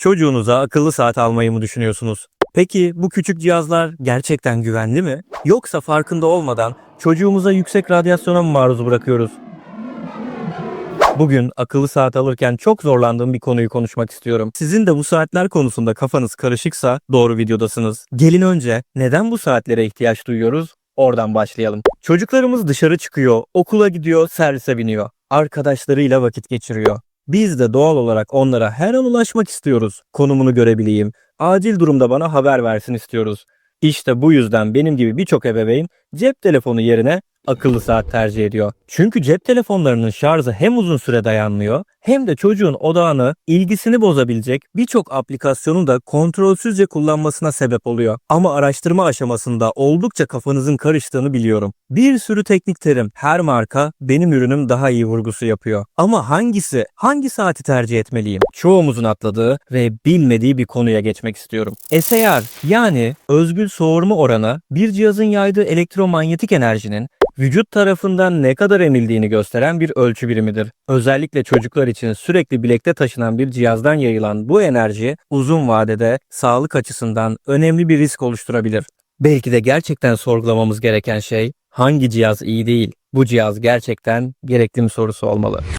Çocuğunuza akıllı saat almayı mı düşünüyorsunuz? Peki bu küçük cihazlar gerçekten güvenli mi? Yoksa farkında olmadan çocuğumuza yüksek radyasyona mı maruz bırakıyoruz? Bugün akıllı saat alırken çok zorlandığım bir konuyu konuşmak istiyorum. Sizin de bu saatler konusunda kafanız karışıksa doğru videodasınız. Gelin önce neden bu saatlere ihtiyaç duyuyoruz? Oradan başlayalım. Çocuklarımız dışarı çıkıyor, okula gidiyor, servise biniyor. Arkadaşlarıyla vakit geçiriyor. Biz de doğal olarak onlara her an ulaşmak istiyoruz. Konumunu görebileyim. Acil durumda bana haber versin istiyoruz. İşte bu yüzden benim gibi birçok ebeveyn cep telefonu yerine akıllı saat tercih ediyor. Çünkü cep telefonlarının şarjı hem uzun süre dayanmıyor hem de çocuğun odağını, ilgisini bozabilecek birçok aplikasyonu da kontrolsüzce kullanmasına sebep oluyor. Ama araştırma aşamasında oldukça kafanızın karıştığını biliyorum. Bir sürü teknik terim, her marka benim ürünüm daha iyi vurgusu yapıyor. Ama hangisi, hangi saati tercih etmeliyim? Çoğumuzun atladığı ve bilmediği bir konuya geçmek istiyorum. SAR yani özgül soğurma oranı bir cihazın yaydığı elektromanyetik enerjinin vücut tarafından ne kadar emildiğini gösteren bir ölçü birimidir. Özellikle çocuklar için sürekli bilekte taşınan bir cihazdan yayılan bu enerji uzun vadede sağlık açısından önemli bir risk oluşturabilir. Belki de gerçekten sorgulamamız gereken şey hangi cihaz iyi değil? Bu cihaz gerçekten gerekli mi sorusu olmalı.